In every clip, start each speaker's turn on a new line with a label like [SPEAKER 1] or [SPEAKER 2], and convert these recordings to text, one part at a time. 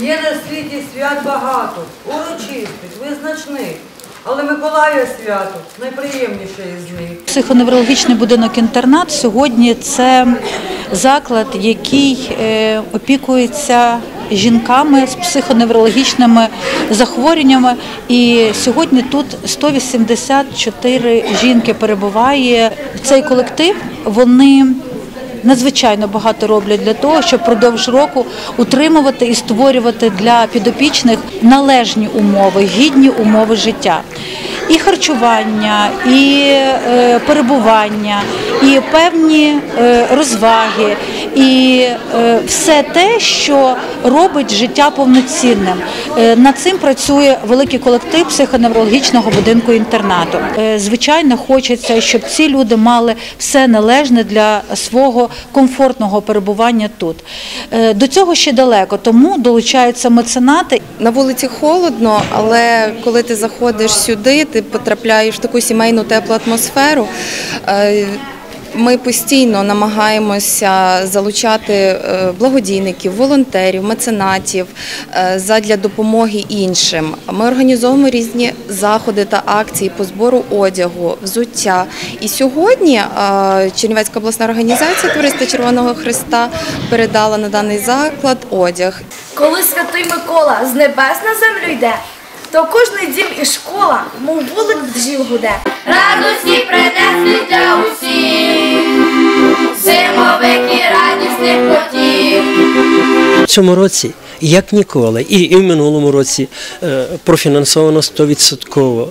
[SPEAKER 1] Є на світі свят багато, урочистих, визначних. Але Миколая свято найприємніше із них.
[SPEAKER 2] Психоневрологічний будинок інтернат сьогодні це заклад, який е, опікується жінками з психоневрологічними захворюваннями. І сьогодні тут 184 жінки перебуває. Цей колектив вони надзвичайно багато роблять для того, щоб впродовж року утримувати і створювати для підопічних належні умови, гідні умови життя. І харчування, і е, перебування, і певні е, розваги, і е, все те, що робить життя повноцінним. Над цим працює великий колектив психоневрологічного будинку інтернату. Звичайно, хочеться, щоб ці люди мали все належне для свого комфортного перебування тут. До цього ще далеко, тому долучаються меценати
[SPEAKER 3] На вулиці холодно, але коли ти заходиш сюди, ти потрапляєш в таку сімейну теплу атмосферу. Е, Ми постійно намагаємося залучати е, благодійників, волонтерів, меценатів е, задля допомоги іншим. Ми організовуємо різні заходи та акції по збору одягу, взуття. І сьогодні Чернівецька обласна організація Туристи Червоного Христа передала на даний заклад одяг.
[SPEAKER 4] Коли святий Микола з небес на землю йде, то кожний дім і школа, мов вулик бджіл гуде.
[SPEAKER 5] Радості принесли для усіх, зимових і радісних потів.
[SPEAKER 6] В цьому році, як ніколи, і, і в минулому році е, профінансовано 100%.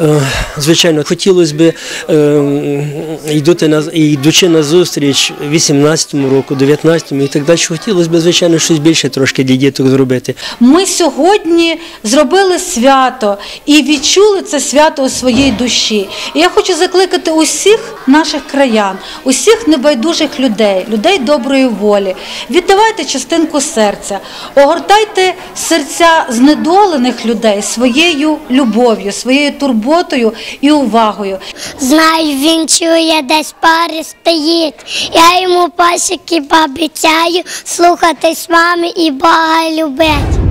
[SPEAKER 6] Е, звичайно, хотілося б, е, йдути на, йдучи на зустріч 18-му року, 19-му і так далі, хотілося б, звичайно, щось більше трошки для діток зробити.
[SPEAKER 2] Ми сьогодні зробили свято і відчули це свято у своїй душі. І я хочу закликати усіх наших краян, усіх небайдужих людей, людей доброї волі. Віддавайте частинку серця, огортайте серця знедолених людей своєю любов'ю, своєю турботою і увагою.
[SPEAKER 7] Знаю, він чує, десь пари стоїть. Я йому пасіки пообіцяю слухатись мами і Бога любить.